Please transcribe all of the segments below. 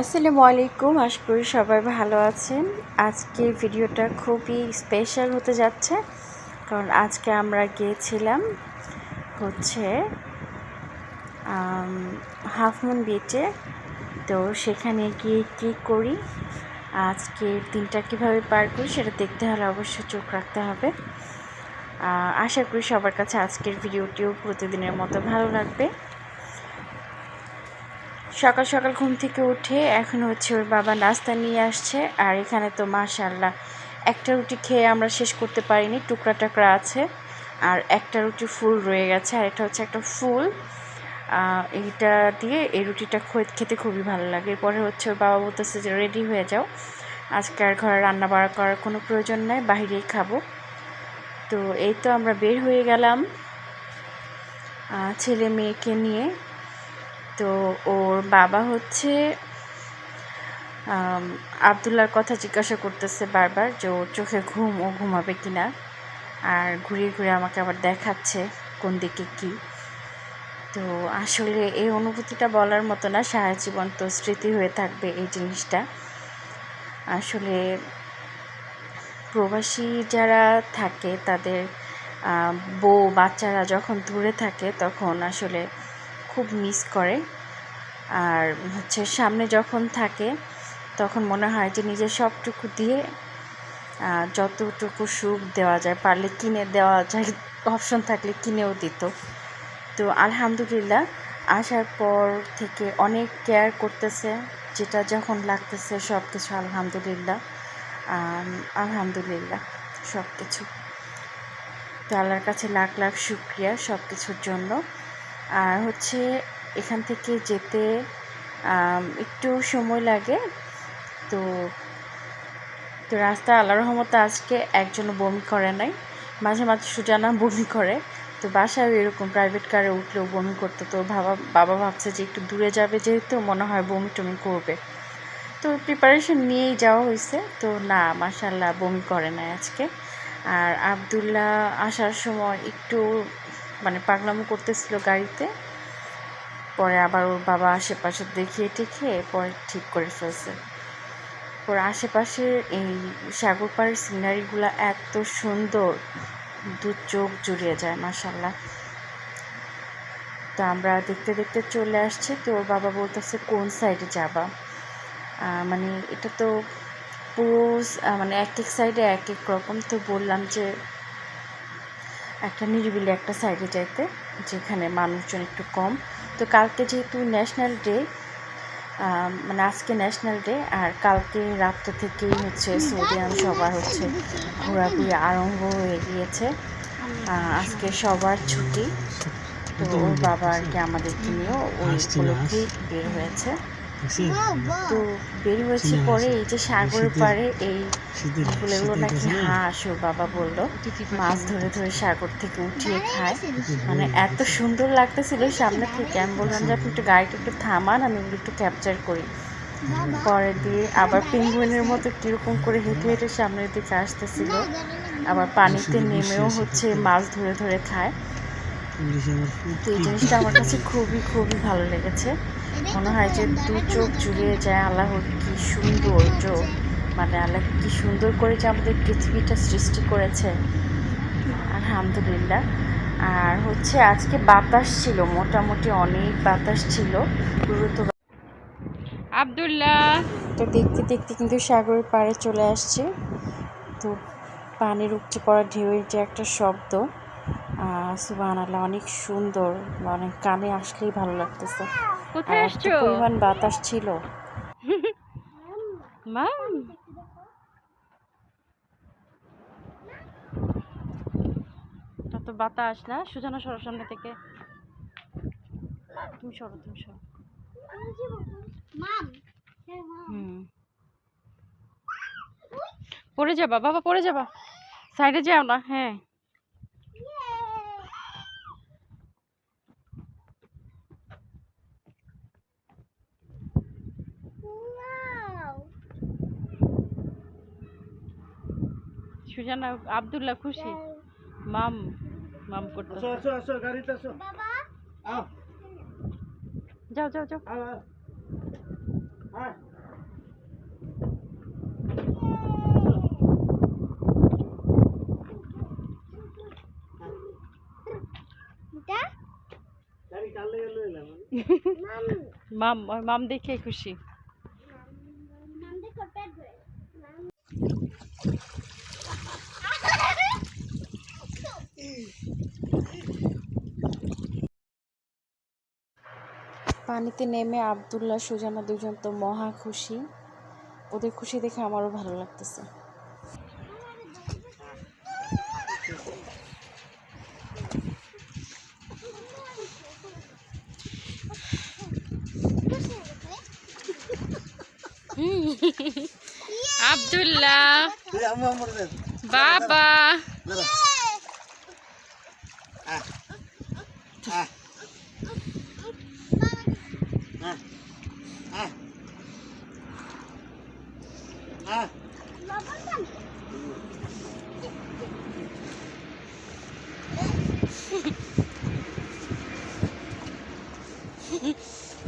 আসসালামু আলাইকুম, আশা করি সবাই ভালো আছেন। আজকের ভিডিওটা খুবই স্পেশাল হতে যাচ্ছে, কারণ আজকে আমরা গিয়েছিলাম হচ্ছে হাফমুন বিচে তো সেখানে গিয়ে কী করি, আজকে দিনটা কীভাবে পার করি সেটা দেখতে হলে অবশ্যই চোখ রাখতে হবে। আশা করি সবার কাছে আজকের ভিডিওটিও প্রতিদিনের মতো ভালো লাগবে। সকাল সকাল ঘুম থেকে উঠে এখন হচ্ছে ওর বাবা নাস্তা নিয়ে আসছে, আর এখানে তো মাশাল্লাহ একটা রুটি খেয়ে আমরা শেষ করতে পারিনি, টুকরা টাকরা আছে, আর একটা রুটি ফুল রয়ে গেছে, আর এটা হচ্ছে একটা ফুল। এইটা দিয়ে এই রুটিটা খেতে খুবই ভালো লাগে। এরপরে হচ্ছে ওর বাবা বলতেছে যে, রেডি হয়ে যাও। আজকে আর ঘরে রান্না বাড়া করার কোনো প্রয়োজন নাই বাইরেই খাব। তো এই তো আমরা বের হয়ে গেলাম ছেলে মেয়েকে নিয়ে। তো ওর বাবা হচ্ছে আবদুল্লার কথা জিজ্ঞাসা করতেছে বারবার যে ওর চোখে ঘুম, ও ঘুমাবে কিনা। আর ঘুরিয়ে ঘুরিয়ে আমাকে আবার দেখাচ্ছে কোন দিকে কি। তো আসলে এই অনুভূতিটা বলার মতো না, সারা জীবন তো স্মৃতি হয়ে থাকবে এই জিনিসটা। আসলে প্রবাসী যারা থাকে তাদের বউ বাচ্চারা যখন দূরে থাকে তখন আসলে খুব মিস করে। আর হচ্ছে সামনে যখন থাকে, তখন মনে হয় যে নিজের সবটুকু দিয়ে যতটুকু সুখ দেওয়া যায়, পারলে কিনে দেওয়া যায় অপশন থাকলে কিনেও দিত। তো আলহামদুলিল্লাহ, আসার পর থেকে অনেক কেয়ার করতেছে, যেটা যখন লাগতেছে সব কিছু আলহামদুলিল্লাহ আলহামদুলিল্লাহ সব কিছু তো আল্লাহর কাছে লাখ লাখ শুক্রিয়া সব কিছুর জন্য। আর হচ্ছে এখান থেকে যেতে একটু সময় লাগে। তো তো রাস্তা আল্লাহ রহমতে আজকে একজন বমি করে নাই। মাঝে মাঝে সুজানা বমি করে। তো বাসায় এরকম প্রাইভেট কারে উঠলেও বমি করতো। তো বাবা বাবা ভাবছে যে একটু দূরে যাবে যেহেতু মনে হয় বমি টমি করবে। তো প্রিপারেশন নিয়েই যাওয়া হয়েছে। তো না মাসাল্লাহ বমি করে নাই আজকে। আর আবদুল্লাহ আসার সময় একটু মানে পাগলামো করতেছিল গাড়িতে। পরে আবার ওর বাবা আশেপাশে দেখিয়ে টেখে পরে ঠিক করে ফেলছে। পরে আশেপাশের এই সাগর পাড়ের সিনারিগুলো এত সুন্দর, দু চোখ জুড়িয়ে যায় মাসাল্লাহ তো আমরা দেখতে দেখতে চলে আসছি, তো ওর বাবা বলতেছে, কোন সাইডে যাবা? মানে এটা তো পুরো মানে এক এক সাইডে এক এক রকম। তো বললাম যে একটা নিরিবিলি একটা সাইডে যাইতে যেখানে মানুষজন একটু কম। তো কালকে যেহেতু ন্যাশনাল ডে মানে আজকে ন্যাশনাল ডে আর কালকে রাত্রে থেকেই হচ্ছে সৌদিয়ান সবার হচ্ছে ঘোরাঘুরি আরম্ভ হয়ে গিয়েছে। আজকে সবার ছুটি। তো ওর বাবা আর কি আমাদেরকে নিয়েও ওই উপলক্ষেই বের হয়েছে। তো বের হয়েছে পরে এই যে সাগর শীতের- পাড়ে এই ফুলেগুলো নাকি? হাঁস ওর বাবা বলল মাছ ধরে ধরে সাগর থেকে উঠিয়ে খায়। মানে এত সুন্দর লাগতেছিল সামনে থেকে। আমি বললাম যে আপনি একটু গাড়িটা একটু থামান আমি এগুলো একটু ক্যাপচার করি। পরে দিয়ে আবার পেঙ্গুইনের মতো কীরকম করে হেঁটে হেঁটে সামনের দিকে আসতেছিল। আবার পানিতে নেমেও হচ্ছে মাছ ধরে ধরে খায়। তো এই জিনিসটা আমার কাছে খুবই খুবই ভালো লেগেছে। মনে হয় যে দু চোখ জুড়িয়ে যায় আল্লাহর কি সৌন্দর্য মানে আল্লাহ কি সুন্দর করে যে আমাদের পৃথিবীটা সৃষ্টি করেছে। আলহামদুলিল্লাহ। আর হচ্ছে আজকে বাতাস ছিল মোটামুটি অনেক বাতাস ছিল। দ্রুত আব্দুল্লাহ। তো দেখতে দেখতে কিন্তু সাগরের পাড়ে চলে আসছে। তো পানির উপচে পড়া ঢেউয়ের যে একটা শব্দ সুবাহ আল্লাহ অনেক সুন্দর মানে কানে আসলেই ভালো লাগতেছে। কোথায় আসছো? পরিমাণ বাতাস ছিল। মাম তো বাতাস না? সুজানা সরো সামনে থেকে। তুমি সরো তুমি সরো। পড়ে যাবা বাবা পড়ে যাবা। সাইডে যাও না হ্যাঁ। সুজানা আব্দুল্লাহ খুশি। মাম মাম করতে আসো আসো আসো গাড়িতে আসো। যাও যাও যাও। মাম। খুশি। পানিতে নেমে আবদুল্লাহ সুজানা দুজন তো মহা খুশি। ওদের খুশি দেখে আমারও ভালো লাগতেছে। আব্দুল্লাহ। বাবা।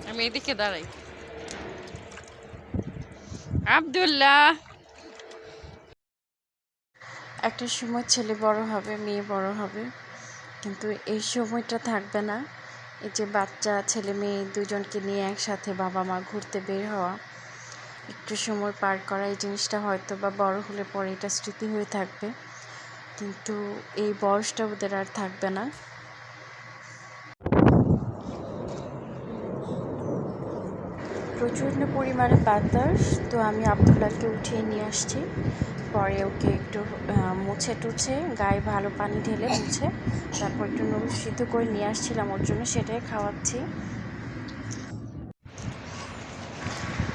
আমি এদিকে দাঁড়াই। আব্দুল্লাহ। একটা সময় ছেলে বড় হবে মেয়ে বড় হবে কিন্তু এই সময়টা থাকবে না। এই যে বাচ্চা ছেলে মেয়ে দুজনকে নিয়ে একসাথে বাবা মা ঘুরতে বের হওয়া একটু সময় পার করা এই জিনিসটা হয়তো বা বড় হলে পরে এটা স্মৃতি হয়ে থাকবে। কিন্তু এই বয়সটা ওদের আর থাকবে না। প্রচণ্ড পরিমাণে বাতাস, তো আমি আবদুল্লাহকে উঠিয়ে নিয়ে আসছি। পরে ওকে একটু মুছে টুছে, গায়ে ভালো পানি ঢেলে মুছে, তারপর একটু নুন সিদ্ধ করে নিয়ে আসছিলাম ওর জন্য, সেটাই খাওয়াচ্ছি।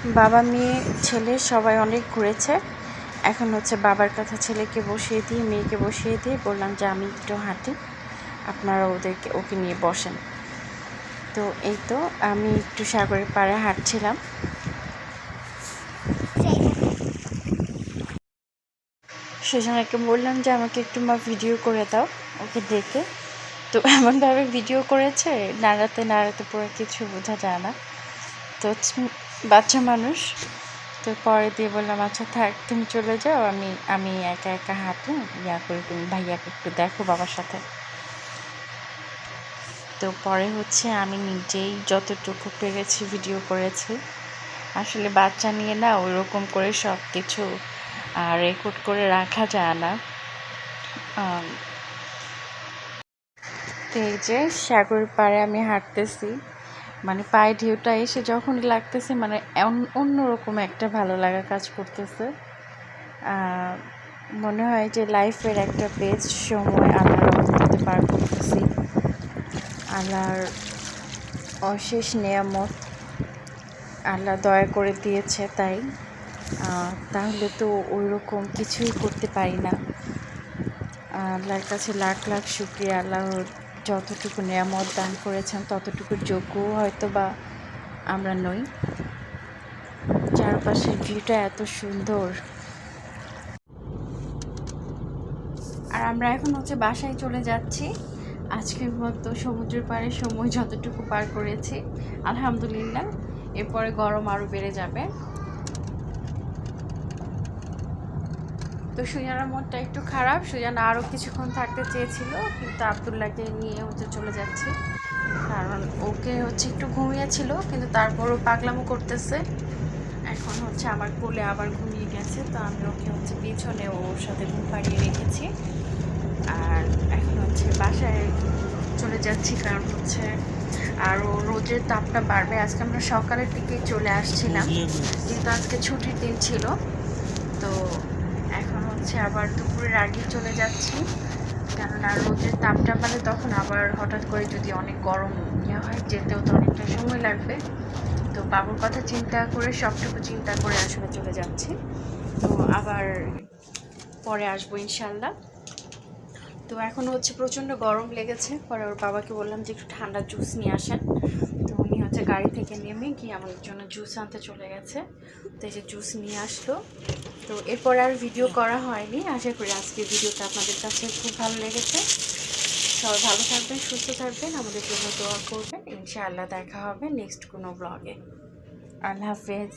বাবা, মেয়ে, ছেলে সবাই অনেক ঘুরেছে। এখন হচ্ছে বাবার কথা ছেলেকে বসিয়ে দিয়ে মেয়েকে বসিয়ে দিয়ে বললাম যে আমি একটু হাঁটি, আপনারা ওদেরকে, ওকে নিয়ে বসেন। তো এই তো আমি একটু সাগরের পাড়ে হাঁটছিলাম। সুজনাকে বললাম যে আমাকে একটু মা ভিডিও করে দাও, ওকে দেখে। তো এমনভাবে ভিডিও করেছে, নাড়াতে নাড়াতে পুরো কিছু বোঝা যায় না। তো বাচ্চা মানুষ। তো পরে দিয়ে বললাম আচ্ছা থাক, তুমি চলে যাও, আমি আমি একা একা হাঁটু, ইয়া করে তুমি ভাইয়াকে একটু দেখো বাবার সাথে। তো পরে হচ্ছে আমি নিজেই যতটুকু পেরেছি ভিডিও করেছি। আসলে বাচ্চা নিয়ে না ওইরকম করে সব কিছু রেকর্ড করে রাখা যায় না। তো এই যে সাগর পাড়ে আমি হাঁটতেছি। মানে পায়ে ঢেউটা এসে যখন লাগতেছে মানে অন্যরকম একটা ভালো লাগা কাজ করতেছে। মনে হয় যে লাইফের একটা বেস্ট সময় আল্লাহর রহমতে পার করতেছি। আল্লাহর অশেষ নিয়ামত আল্লাহ দয়া করে দিয়েছে তাই। তাহলে তো ওই রকম কিছুই করতে পারি না। আল্লাহর কাছে লাখ লাখ শুক্রিয়া আল্লাহ যতটুকু নিয়ামত দান করেছেন, ততটুকু যোগ্য হয়তো বা আমরা নই। চারপাশের ভিউটা এত সুন্দর। আর আমরা এখন হচ্ছে বাসায় চলে যাচ্ছি। আজকের মতো সমুদ্রের পাড়ে সময় যতটুকু পার করেছি, আলহামদুলিল্লাহ। এরপরে গরম আরও বেড়ে যাবে। তো সুজানার মনটা একটু খারাপ। সুজানা আরও কিছুক্ষণ থাকতে চেয়েছিল কিন্তু আবদুল্লাহকে নিয়ে হচ্ছে চলে যাচ্ছে কারণ ওকে হচ্ছে একটু ঘুমিয়েছিল কিন্তু তারপরও পাগলামো করতেছে। এখন হচ্ছে আমার কোলে আবার ঘুমিয়ে গেছে তো আমি ওকে হচ্ছে পিছনে ওর সাথে ঘুম পাড়িয়ে রেখেছি। আর এখন হচ্ছে বাসায় চলে যাচ্ছি কারণ হচ্ছে আরও রোদের তাপটা বাড়বে। আজকে আমরা সকালের দিকেই চলে আসছিলাম কিন্তু আজকে ছুটির দিন ছিল তো হচ্ছে আবার দুপুরের আগে চলে যাচ্ছি। কেননা রোদের তাপটা মানে তখন আবার হঠাৎ করে যদি অনেক গরম ইয়ে হয়, যেতেও তো অনেকটা সময় লাগবে। তো বাবুর কথা চিন্তা করে, সবটুকু চিন্তা করে আসলে চলে যাচ্ছি। তো আবার পরে আসব ইনশাল্লাহ তো এখন হচ্ছে প্রচণ্ড গরম লেগেছে। পরে ওর বাবাকে বললাম যে একটু ঠান্ডা জুস নিয়ে আসেন। গাড়ি থেকে নেমে গিয়ে আমাদের জন্য জুস আনতে চলে গেছে। তো এই যে জুস নিয়ে আসলো। তো এরপর আর ভিডিও করা হয়নি। আশা করি আজকের ভিডিওটা আপনাদের কাছে খুব ভালো লেগেছে। সবাই ভালো থাকবেন, সুস্থ থাকবেন। আমাদের জন্য দোয়া করবেন। ইনশাআল্লাহ দেখা হবে নেক্সট কোনো ব্লগে আল্লাহ হাফেজ।